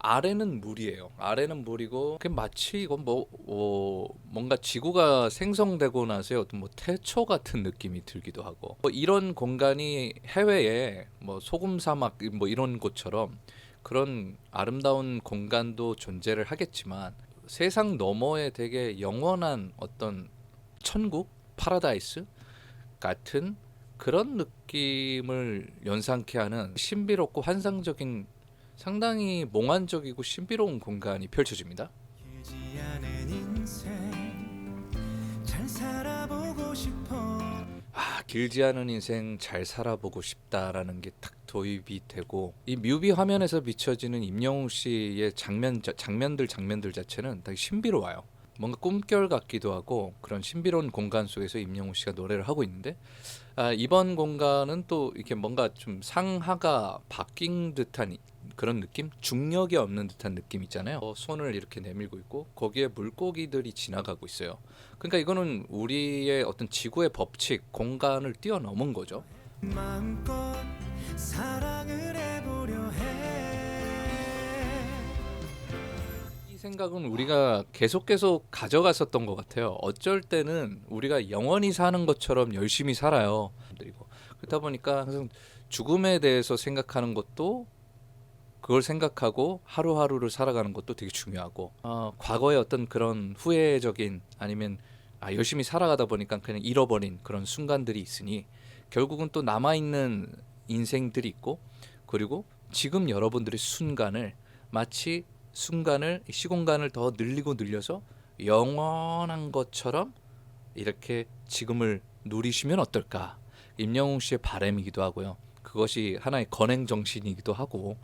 아래는 물이에요. 아래는 물이고 그게 마치 이건 뭐 어, 뭔가 지구가 생성되고 나서의 어떤 뭐 태초 같은 느낌이 들기도 하고 뭐 이런 공간이 해외에 뭐 소금 사막 뭐 이런 곳처럼 그런 아름다운 공간도 존재를 하겠지만 세상 너머에 되게 영원한 어떤 천국 파라다이스 같은 그런 느낌을 연상케 하는 신비롭고 환상적인 상당히 몽환적이고 신비로운 공간이 펼쳐집니다. 아, 길지 않은 인생 잘 살아보고 싶다라는 게 딱 도입이 되고 이 뮤비 화면에서 비춰지는 임영웅 씨의 장면 자- 장면들 장면들 자체는 되게 신비로워요. 뭔가 꿈결 같기도 하고 그런 신비로운 공간 속에서 임영웅 씨가 노래를 하고 있는데 아, 이번 공간은 또 이렇게 뭔가 좀 상하가 바뀐 듯한 이- 그런 느낌, 중력이 없는 듯한 느낌 있잖아요. 어, 손을 이렇게 내밀고 있고 거기에 물고기들이 지나가고 있어요. 그러니까 이거는 우리의 어떤 지구의 법칙, 공간을 뛰어넘은 거죠. 이 생각은 우리가 계속 계속 가져갔었던 것 같아요. 어쩔 때는 우리가 영원히 사는 것처럼 열심히 살아요. 그리고 그러다 보니까 항상 죽음에 대해서 생각하는 것도 그걸 생각하고 하루하루를 살아가는 것도 되게 중요하고 어, 과거의 어떤 그런 후회적인 아니면 아, 열심히 살아가다 보니까 그냥 잃어버린 그런 순간들이 있으니 결국은 또 남아 있는 인생들이 있고 그리고 지금 여러분들의 순간을 마치 순간을 이 시공간을 더 늘리고 늘려서 영원한 것처럼 이렇게 지금을 누리시면 어떨까? 임영웅 씨의 바람이기도 하고요. 그것이 하나의 건행 정신이기도 하고